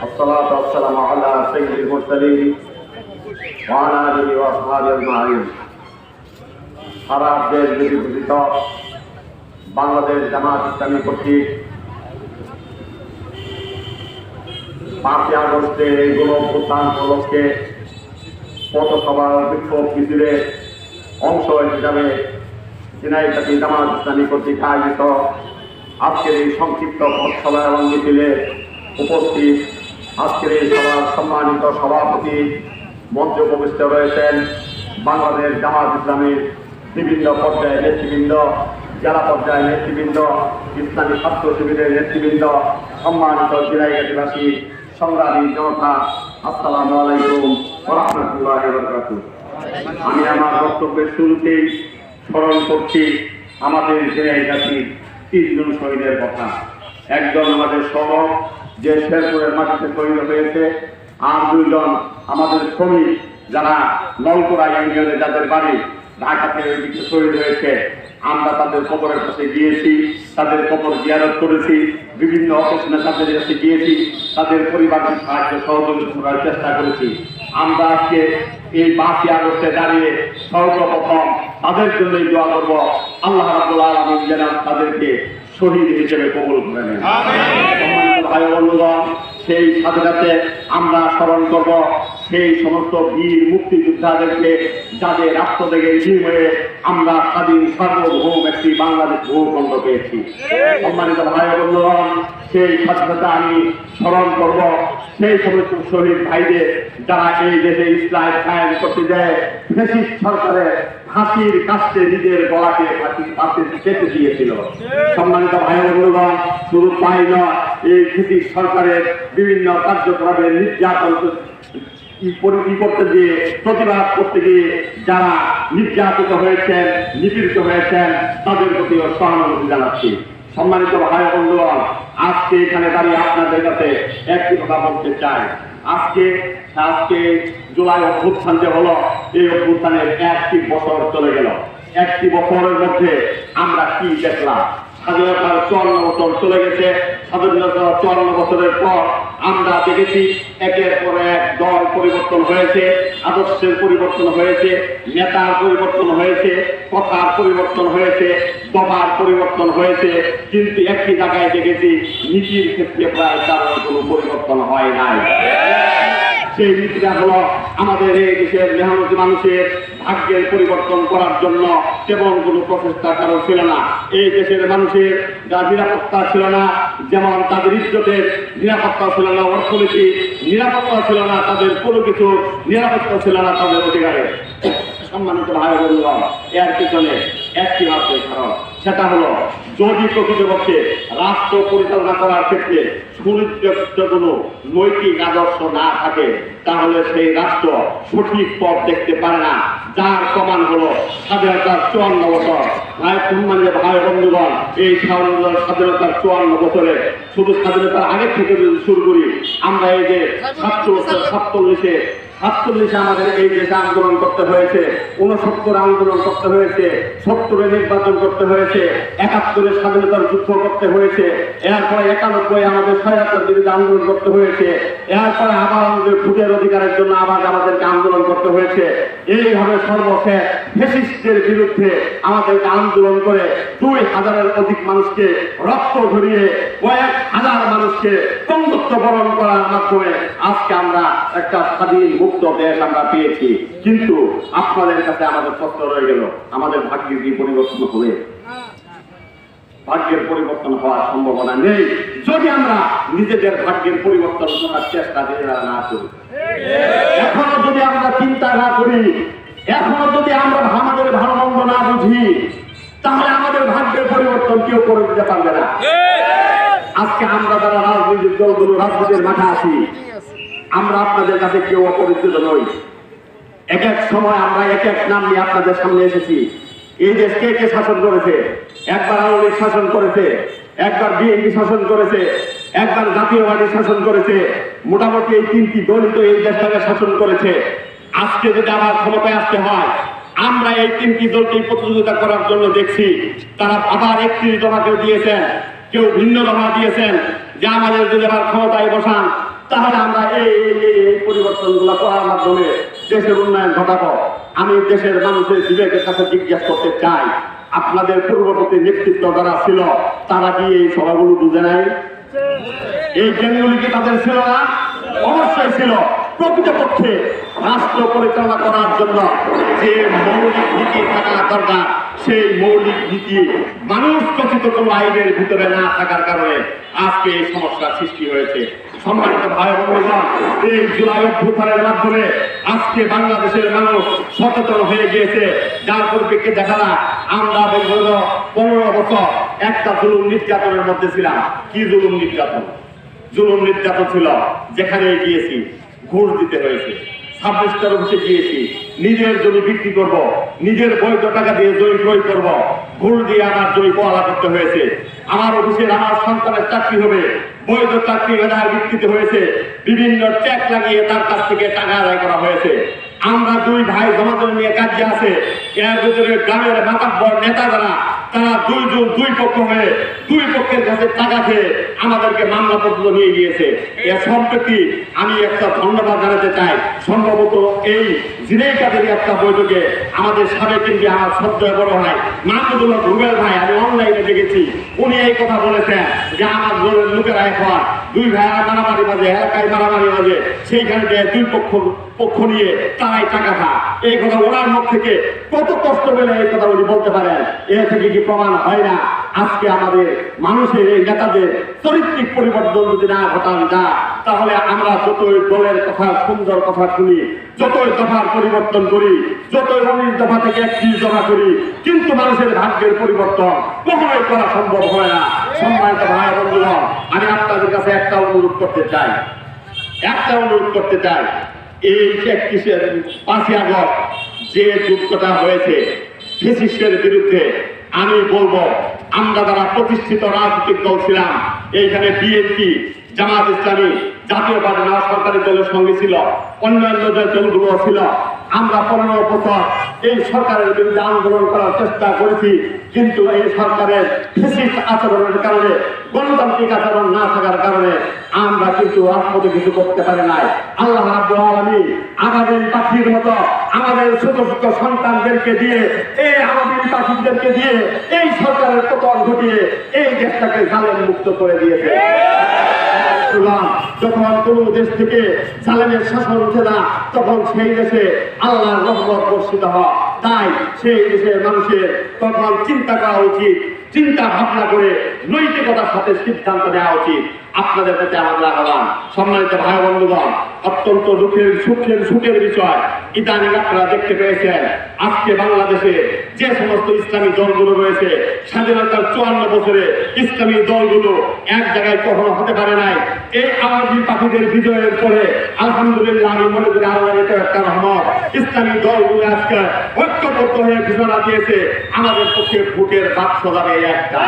الصلاة والسلام على سيد المرسلين وعلى آله وأصحابه أجمعين সারা দেশ বিভূষিত বাংলাদেশ জামাত ইসলামী কর্তৃক পাঁচই আগস্টের এই গণ প্রধান উপলক্ষে পথসভা ও বিক্ষোভ মিছিলে অংশ হিসাবে ঝিনাইকাটি জামাত ইসলামী কর্তৃক আয়োজিত আজকের এই সংক্ষিপ্ত পথসভা এবং মিছিলে উপস্থিত আজকের এই সভার সম্মানিত সভাপতি মঞ্চ উপবিষ্ট রয়েছেন বাংলাদেশ জামাত ইসলামীর বিভিন্ন পর্যায়ে নেতৃবৃন্দ, জেলা পর্যায়ে নেতৃবৃন্দ, ইসলামী ছাত্র শিবিরের নেতৃবৃন্দ, সম্মানিত জেলাইগাতিবাসী সংগ্রামী জনতা, আসসালামু আলাইকুম রহমতুল্লাহ আমি আমার বক্তব্যের শুরুতেই স্মরণ করছি আমাদের জেলাইগাতির তিনজন শহীদের কথা। একজন আমাদের সহ যে শেরপুরের মাটিতে শহীদ হয়েছে আর দুইজন আমাদের শ্রমিক যারা নলকোড়া ইউনিয়নে যাদের বাড়ি ঢাকাতে ওই দিকে শহীদ হয়েছে, আমরা তাদের কবরের কাছে গিয়েছি, তাদের কবর জিয়ারত করেছি, বিভিন্ন অকেশনে তাদের কাছে গিয়েছি, তাদের পরিবারকে সাহায্য সহযোগিতা করার চেষ্টা করেছি। আমরা আজকে এই পাঁচই আগস্টে দাঁড়িয়ে সর্বপ্রথম তাদের জন্যই দোয়া করব, আল্লাহ রাবুল আলমিন যেন তাদেরকে শহীদ হিসেবে কবল করে নেন। ভাই বন্ধুগণ সেই সাথে সাথে আমরা স্মরণ করব সেই সমস্ত বীর মুক্তিযোদ্ধাদেরকে যাদের আত্মত্যাগের বিনিময়ে আমরা স্বাধীন সার্বভৌম একটি বাংলাদেশ ভূখণ্ড পেয়েছি। সম্মানিত ভাই বন্ধুগণ, সেই সাথে আমি স্মরণ করব। সেই সমস্ত শহীদ ভাইদের যারা এই দেশে ইসলাম কায়েম করতে যায় ফেসিস্ট সরকারের ফাঁসির কাছে নিজের গলাকে ফাঁসি ফাঁসি কেটে দিয়েছিল। সম্মানিত ভাই বন্ধুগণ, শুধু তাই নয়, এই ব্রিটিশ সরকারের বিভিন্ন কার্যক্রমে নির্যাতন ই করে- ই করতে গিয়ে প্রতিবাদ করতে গিয়ে যারা নির্যাতিত হয়েছেন, নিপীড়িত হয়েছেন, তাদের প্রতিও সহানুভূতি জানাচ্ছি। সম্মানিত ভাই বন্ধুগণ, আজকে এখানে দাঁড়িয়ে আপনাদের কাছে একটি কথা বলতে চাই। আজকে আজকে জুলাই অভ্যুত্থান যে হলো, এই অভ্যুত্থানের একটি বছর চলে গেল। একটি বছরের মধ্যে আমরা কি দেখলাম? স্বাধীনতার চুয়ান্ন বছর চলে গেছে চুয়ান্ন বছরের পর আমরা দেখেছি একের পর এক দল পরিবর্তন হয়েছে আদর্শের পরিবর্তন হয়েছে নেতার পরিবর্তন হয়েছে কথার পরিবর্তন হয়েছে দবার পরিবর্তন হয়েছে কিন্তু একটি জায়গায় দেখেছি নীতির ক্ষেত্রে প্রায় তার কোনো পরিবর্তন হয় নাই। সেই নীতিটা হলো আমাদের এই দেশের মেহনতি মানুষের ভাগ্যের পরিবর্তন করার জন্য তেমন কোনো প্রচেষ্টা কারও ছিল না। এই দেশের মানুষের যা নিরাপত্তা ছিল না, যেমন তাদের ইজ্জতের নিরাপত্তা ছিল না অর্থনীতি নিরাপত্তা ছিল না, তাদের কোনো কিছু নিরাপত্তা ছিল না তাদের অধিকারে সম্মানিত ভাই বন্ধুগণ এর পিছনে একটি সেটা হলো যদি প্রকৃতপক্ষে রাষ্ট্র পরিচালনা করার ক্ষেত্রে সুনির্দিষ্ট কোনো নৈতিক আদর্শ না থাকে, তাহলে সেই রাষ্ট্র সঠিক পথ দেখতে পারে না। যার প্রমাণ হলো স্বাধীনতার চুয়ান্ন বছর। ভাই সম্মানের ভাই, বন্ধুগণ, এই স্বাধীনতার চুয়ান্ন বছরে শুধু স্বাধীনতার আগে থেকে যদি শুরু করি, আমরা এই যে সাতচল্লিশে সাতচল্লিশে আমাদের এই দেশে আন্দোলন করতে হয়েছে উনসত্তর আন্দোলন করতে হয়েছে, সত্তরে নির্বাচন করতে হয়েছে, একাত্তরে স্বাধীনতার যুদ্ধ করতে হয়েছে, এরপরে একানব্বই আমাদের স্বাধীনতার বিরুদ্ধে আন্দোলন করতে হয়েছে, এরপরে আবার আমাদের ভোটের অধিকারের জন্য আবার আমাদেরকে আন্দোলন করতে হয়েছে। এইভাবে সর্বশেষ ফেসিস্টের বিরুদ্ধে আমাদেরকে আন্দোলন করে দুই হাজারের অধিক মানুষকে রক্ত ধরিয়ে কয়েক হাজার মানুষকে পঙ্গত্ব বরণ করার মাধ্যমে আজকে আমরা একটা স্বাধীন মুক্ত দেশ আমরা পেয়েছি। কিন্তু আপনাদের কাছে আমাদের প্রশ্ন রয়ে গেল, আমাদের ভাগ্যের কি পরিবর্তন হবে ভাগ্যের পরিবর্তন হওয়ার সম্ভাবনা নেই। যদি আমরা নিজেদের ভাগ্যের পরিবর্তন করার চেষ্টা না করি। এখনও যদি আমরা চিন্তা না করি, এখনও যদি আমরা আমাদের ভালো না বুঝি, তাহলে আমাদের ভাগ্যের পরিবর্তন কেউ করে দিতে পারবে না। আজকে আমরা যারা রাজনৈতিক দলগুলো, রাজনীতির মাঠে আসি আমরা আপনাদের কাছে কেউ অপরিচিত নই। এক এক সময় আমরা এক এক নাম নিয়ে আপনাদের সামনে এসেছি। এই দেশ কে কে শাসন করেছে? একবার আওয়ামী শাসন করেছে, একবার বিএনপি শাসন করেছে, একবার জাতীয়বাদী শাসন করেছে, মোটামুটি এই তিনটি দলিত এই দেশটাকে শাসন করেছে। আজকে যদি আবার ক্ষমতায় আসতে হয়, আমরা এই তিনটি দলকে প্রতিযোগিতা করার জন্য দেখছি। তারা আবার একত্রিশ দফা কেউ দিয়েছেন, কেউ ভিন্ন দফা দিয়েছেন যে আমাদের যদি আবার ক্ষমতায় বসান তাহলে আমরা এই এই পরিবর্তনগুলো করার মাধ্যমে দেশের উন্নয়ন ঘটাবো। আমি দেশের মানুষের বিবেকের কাছে জিজ্ঞাসা করতে চাই, আপনাদের পূর্ববর্তী নেতৃত্ব যারা ছিল, তারা কি এই সভাগুলো বুঝে নাই? এই জ্ঞানগুলি কি তাদের ছিল না? অবশ্যই ছিল। প্রকৃতপক্ষে রাষ্ট্র পরিচালনা করার জন্য যে মৌলিক নীতি থাকা দরকার, সেই মৌলিক নীতি মানুষ কথিত কোনো আইনের ভিতরে না থাকার কারণে আজকে এই সমস্যার সৃষ্টি হয়েছে। সম্মানিত ভাই বন্ধুগণ, এই জুলাই অভ্যুত্থানের মাধ্যমে আজকে বাংলাদেশের মানুষ সচেতন হয়ে গিয়েছে। যার পরিপ্রেক্ষিতে দেখা যায়, আমরা বিগত পনেরো বছর একটা জুলুম নির্যাতনের মধ্যে ছিলাম। কি জুলুম নির্যাতন? জুলুম নির্যাতন ছিল যেখানে গিয়েছি ঘুষ দিতে হয়েছে। সাবমিস্টার অফিসে গিয়েছি। নিজের জমি বিক্রি করব, নিজের বৈধ টাকা দিয়ে জমি ক্রয় করব। ঘুষ দিয়ে আমার জমি পড়া করতে হয়েছে। আমার অফিসের আমার সন্তানের চাকরি হবে। বৈধ চাকরি মেধার ভিত্তিতে হয়েছে। বিভিন্ন ট্যাক্স লাগিয়ে তার কাছ থেকে টাকা আদায় করা হয়েছে। আমরা দুই ভাই জমাতে নিয়ে কাজে আছে। এর ভিতরে গ্রামের মাতাব্বর নেতা যারা তারা দুইজন দুই পক্ষ হয়ে দুই পক্ষের কাছে টাকা খেয়ে আমাদেরকে মামলা পর্যন্ত নিয়ে গিয়েছে। এর সম্প্রতি আমি একটা ধন্যবাদ জানাতে চাই। সম্ভবত এই জিনেই কাদের একটা বৈঠকে আমাদের সাবেক কিন্তু আমার শ্রদ্ধা বড় ভাই, মাহমুদুল্লাহ রুবেল ভাই, আমি অনলাইনে দেখেছি। উনি এই কথা বলেছেন যে আমার লোকেরা এখন দুই ভাইয়া মারামারি বাজে, এলাকায় মারামারি বাজে। সেইখানে যে দুই পক্ষ পক্ষ নিয়ে তারাই টাকা খা এই কথা ওনার মুখ থেকে কত কষ্ট পেলে এই কথা উনি বলতে পারেন? এ থেকে কি প্রমাণ হয় না? আজকে আমাদের মানুষের এই নেতাদের চরিত্রিক পরিবর্তন যদি না ঘটান যা, তাহলে আমরা যতই দলের কথা, সুন্দর কথা শুনি, যতই দফার পরিবর্তন করি, যতই উনিশ দফা থেকে একত্রিশ দফা করি, কিন্তু মানুষের ভাগ্যের পরিবর্তন কখনোই করা সম্ভব হয় না। সম্মানিত ভাই বন্ধুগণ আমি আপনাদের কাছে একটা অনুরোধ করতে চাই। একটা অনুরোধ করতে চাই। এই একত্রিশে পাঁচই আগস্ট যে যুদ্ধটা হয়েছে ফেসিস্টের বিরুদ্ধে আমি বলব, আমরা যারা প্রতিষ্ঠিত রাজনৈতিক দল ছিলাম, এইখানে বিএনপি জামাত ইসলামী, জাতীয় পার্টি, না সরকারি দলের সঙ্গে ছিল, অন্যান্য যে দলগুলো ছিল, আমরা পনেরো বছর এই সরকারের বিরুদ্ধে আন্দোলন করার চেষ্টা করেছি, কিন্তু এই সরকারের আচরণের কারণে গণতান্ত্রিক আচরণ না থাকার কারণে আমরা কিন্তু রাজপথে কিছু করতে পারি নাই। আল্লাহ আলামিন আমাদের পাখির মতো আমাদের ছোট ছোট সন্তানদেরকে দিয়ে, এই আমাদের পাখিদেরকে দিয়ে, এই সরকারের পতন ঘটিয়ে এই দেশটাকে জালেম মুক্ত করে দিয়েছে। যখন কোন দেশ থেকে জালেমের শাসন উঠে না, তখন সেই দেশে আল্লাহর রহমত বর্ষিত হয়। তাই সেই দেশের মানুষের তখন চিন্তা করা উচিত, চিন্তা ভাবনা করে নৈতিকতার সাথে সিদ্ধান্ত নেওয়া উচিত। আপনাদের প্রতি আমাদের আহ্বান সম্মানিত ভাই বন্ধুগণ, অত্যন্ত দুঃখের, সুখের সুখের বিষয়। ইদানিং আপনারা দেখতে পেয়েছেন, আজকে বাংলাদেশে যে সমস্ত ইসলামী দলগুলো রয়েছে, স্বাধীনতার চুয়ান্ন বছরে ইসলামী দলগুলো এক জায়গায় কখনো হতে পারে নাই। এই আওয়ামী পাখিদের বিজয়ের পরে, আলহামদুলিল্লাহ আমি মনে করি আল্লাহ একটা রহমত। ইসলামী দলগুলো আজকে ঐক্যবদ্ধ হয়ে ঘোষণা দিয়েছে, আমাদের পক্ষে ভোটের বাক্স যাবে একটা।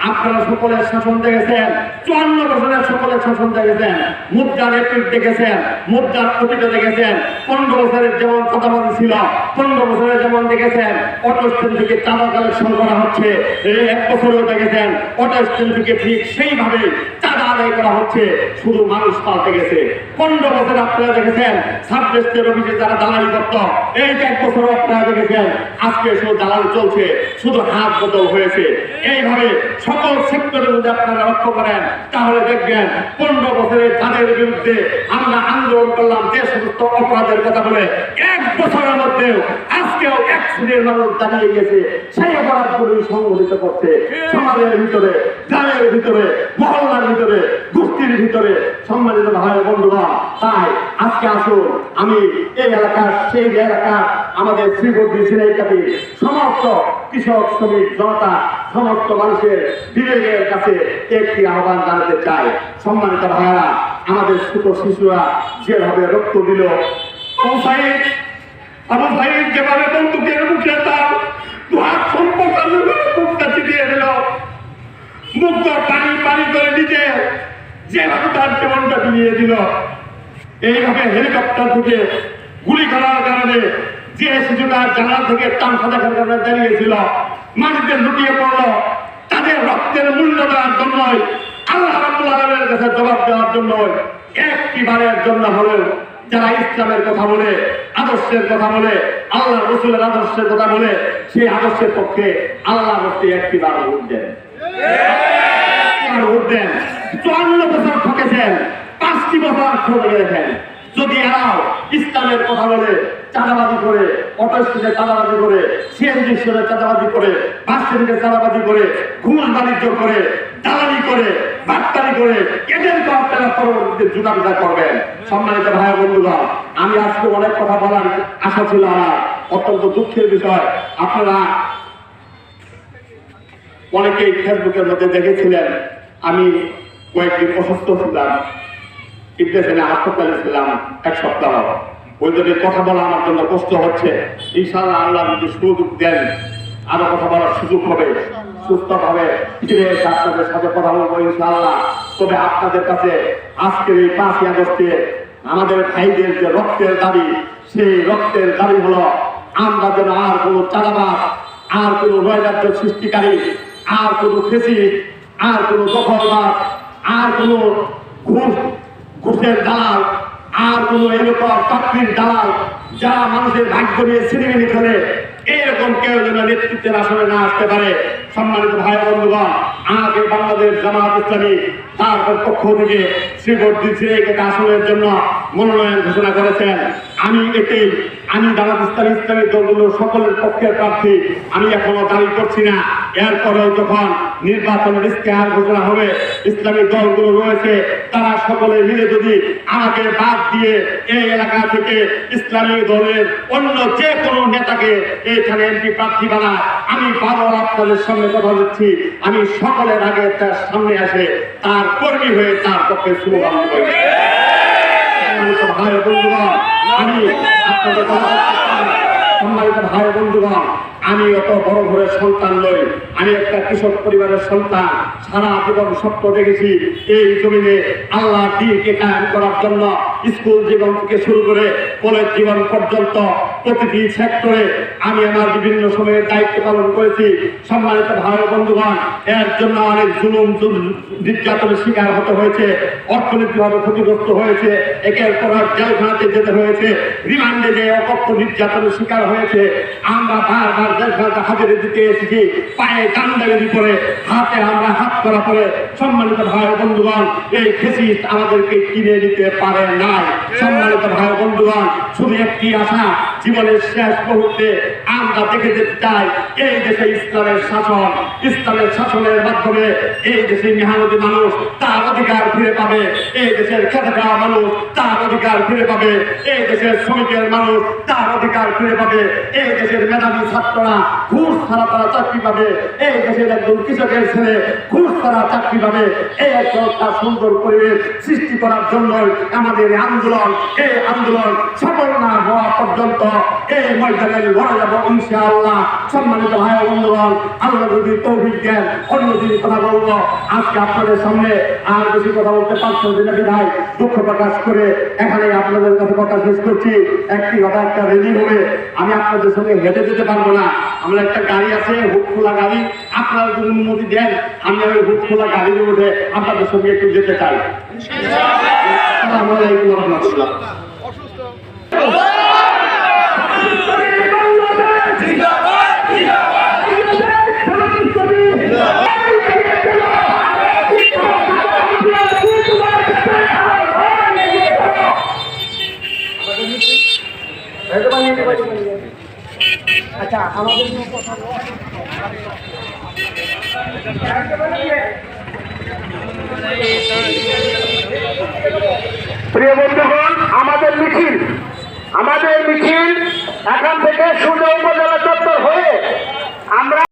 আপনারা সকলের শাসন দেখেছেন, চুয়ান্ন বছরের সকলের শাসন দেখেছেন, মুদ্রার এপিট দেখেছেন, মুদ্রার অতীত দেখেছেন, পনেরো বছরের যেমন কথাবাদ ছিল, পনেরো বছরের যেমন দেখেছেন অটো স্ট্যান্ড থেকে চাঁদা কালেকশন করা হচ্ছে এক বছরেও দেখেছেন অটো স্ট্যান্ড থেকে ঠিক সেইভাবে আদায় করা হচ্ছে, শুধু মানুষ পাল্টে গেছে। পনেরো বছর আপনারা দেখেছেন সাবরেস্টের অফিসে যারা দালালি করত, এই এক বছর আপনারা দেখেছেন, আজকে শুধু দালালি চলছে, শুধু হাত বদল হয়েছে। এইভাবে সকল সেক্টরের মধ্যে আপনারা লক্ষ্য করেন, তাহলে দেখবেন পনেরো বছরের তাদের বিরুদ্ধে আমরা আন্দোলন করলাম, যে সমস্ত অপরাধের কথা বলে, এক বছরের মধ্যেও আজকেও এক শ্রেণির মানুষ দাঁড়িয়ে গেছে, সেই অপরাধগুলি সংগঠিত করছে। সমাজের ভিতরে, গ্রামের ভিতরে, মহল্লার ভিতরে গোষ্ঠীর ভিতরে সম্মানিত ভাই বন্ধুগণ তাই আজকে আসুন, আমি এই এলাকার সেই এলাকা আমাদের শ্রীবর্তী সিনাইকাটি সমস্ত কৃষক, শ্রমিক, জনতা, সমস্ত মানুষের বিবেকের কাছে একটি আহ্বান জানাতে চাই। সম্মানিত ভাইয়ারা, আমাদের ছোট শিশুরা যেভাবে রক্ত দিল যেভাবে বন্দুকের মুখে তার সম্পর্ক চিটিয়ে দিল মুক্ত পানি পানি করে নিজে যেভাবে তার জীবনটা বিলিয়ে দিল, এইভাবে হেলিকপ্টার থেকে গুলি করার কারণে যে শিশুটা জানালা থেকে তামসা দেখার কারণে দাঁড়িয়েছিল মাটিতে লুটিয়ে পড়ল, তাদের রক্তের মূল্য দেওয়ার জন্যই, আল্লাহ আলামিনের কাছে জবাব দেওয়ার জন্য একটি বারের জন্য হলেও যারা ইসলামের কথা বলে, আদর্শের কথা বলে আল্লাহ রসুলের আদর্শের কথা বলে, সেই আদর্শের পক্ষে আল্লাহ রসুল একটি বার ভোট ভোট চুয়ান্ন বছর ঠকেছেন, পাঁচটি বছর ঠকে গেছেন যদি এরাও ইসলামের কথা বলে চাঁদাবাজি করে অটো স্টেশনে চাঁদাবাজি করে, সিএনজি স্টেশনে চাঁদাবাজি করে, বাস স্টেশনে চাঁদাবাজি করে, ঘুষ বাণিজ্য করে, দালালি করে বাট্টারি করে এদেরকে আপনারা পরবর্তীতে পিতা করবেন। সম্মানিত ভাই বন্ধুগণ, আমি আজকে অনেক কথা বলার আশা ছিল আমার। অত্যন্ত দুঃখের বিষয়, আপনারা অনেকেই ফেসবুকের মধ্যে দেখেছিলেন, আমি কয়েকদিন অসুস্থ ছিলাম ইন্টারনেটে হাসপাতালে ছিলাম এক সপ্তাহ। ওই জন্য কথা বলা আমার জন্য কষ্ট হচ্ছে। ইনশাআল্লাহ আল্লাহ যদি সুযোগ দেন, আরও কথা বলার সুযোগ হবে সুস্থ ভাবে ফিরে আপনাদের সাথে কথা বলব ইনশাআল্লাহ। তবে আপনাদের কাছে আজকের এই পাঁচই আগস্টে আমাদের ভাইদের যে রক্তের দাবি, সেই রক্তের দাবি হলো, আমরা যেন আর কোনো চাঁদাবাদ আর কোনো সৃষ্টিকারী আর কোনো ফেসি আর কোনো দখলবাদ আর কোনো ঘুষ, ঘুষের দালাল, আর কোনো এরকম চাকরির দালাল যারা মানুষের ভাগ্য নিয়ে সিনেমিনি খেলে, এরকম কেউ যেন নেতৃত্বের আসনে না আসতে পারে। সম্মানিত ভাই বন্ধুগণ আগে বাংলাদেশ জামাত ইসলামী তার পক্ষ থেকে শ্রীবর্ধি সিরাইকে আসনের জন্য মনোনয়ন ঘোষণা করেছেন। আমি এতে আমি জামাত ইসলামী ইসলামী দলগুলোর সকলের পক্ষের প্রার্থী। আমি এখনও দাবি করছি না। এরপরেও যখন নির্বাচনের ইস্তেহার ঘোষণা হবে, ইসলামী দলগুলো রয়েছে, তারা সকলে মিলে যদি আমাকে বাদ দিয়ে এই এলাকা থেকে ইসলামী দলের অন্য যে কোনো নেতাকে এইখানে এমপি প্রার্থী বানায়, আমি বারবার আপনাদের সঙ্গে কথা বলছি আমি সকলের আগে তার সামনে আসে তার কর্মী হয়ে তার পক্ষে স্লোগান করি। সম্মানিত ভাই বন্ধুগণ আমি আপনাদের সম্মানিত ভাই বন্ধুগণ আমি অত বড় ঘরের সন্তান নই। আমি একটা কৃষক পরিবারের সন্তান। সারা জীবন স্বপ্ন দেখেছি এই জমিনে আল্লাহ দিনকে কায়েম করার জন্য স্কুল জীবন থেকে শুরু করে কলেজ জীবন পর্যন্ত প্রতিটি সেক্টরে আমি আমার বিভিন্ন সময়ে দায়িত্ব পালন করেছি। সম্মানিত ভাই বন্ধুগণ, এর জন্য অনেক জুলুম নির্যাতনের শিকার হতে হয়েছে, অর্থনৈতিকভাবে ক্ষতিগ্রস্ত হয়েছে, একের পর জেলখানাতে যেতে হয়েছে, রিমান্ডে যে অকথ্য নির্যাতনের শিকার হয়েছে, আমরা বারবার জেলখানাতে হাজারের দিতে এসেছি। পায়ে কান্দাগারি করে হাতে আমরা হাত করা পরে সম্মানিত ভাই বন্ধুগণ, এই খেসিস আমাদেরকে কিনে নিতে পারে নাই। সম্মানিত ভাই বন্ধুগণ, শুধু একটি আশা জীবনের শেষ মুহূর্তে আমরা দেখে যেতে চাই এই দেশে ইসলামের শাসন, ইসলামের শাসনের মাধ্যমে এই দেশে মেহনতি মানুষ তার অধিকার ফিরে পাবে, এই দেশের খেতে খাওয়া মানুষ তার অধিকার ফিরে পাবে, এই দেশের শ্রমিকের মানুষ তার অধিকার ফিরে পাবে, এই দেশের মেধাবী ছাত্ররা ঘুষ ছাড়া তারা চাকরি পাবে, এই দেশের একজন কৃষকের ছেলে ঘুষ ছাড়া চাকরি পাবে, এই একটা সুন্দর পরিবেশ সৃষ্টি করার জন্য আমাদের আন্দোলন, এই আন্দোলন সফল না হওয়া পর্যন্ত এই ময়দানে লড়াই যাব ইনশাআল্লাহ। সম্মানিত ভাই বন্ধুগণ, আল্লাহ যদি তৌফিক দেন, অন্যদিন কথা বলব। আজকে আপনাদের সামনে আর বেশি কথা বলতে পারছেন না বিধায় দুঃখ প্রকাশ করে এখানে আপনাদের কাছে কথা শেষ করছি। একটি কথা, একটা রেডি হবে। আমি আপনাদের সঙ্গে হেঁটে যেতে পারব না। আমার একটা গাড়ি আছে হুক খোলা গাড়ি। আপনারা যদি অনুমতি দেন, আমি ওই হুক খোলা গাড়ির উঠে আপনাদের সঙ্গে একটু যেতে চাই। আসসালামু আলাইকুম রাহমাতুল্লাহ। প্রিয় বন্ধুগণ আমাদের মিছিল আমাদের মিছিল এখান থেকে সূর্য উপজেলা চত্বর হয়ে আমরা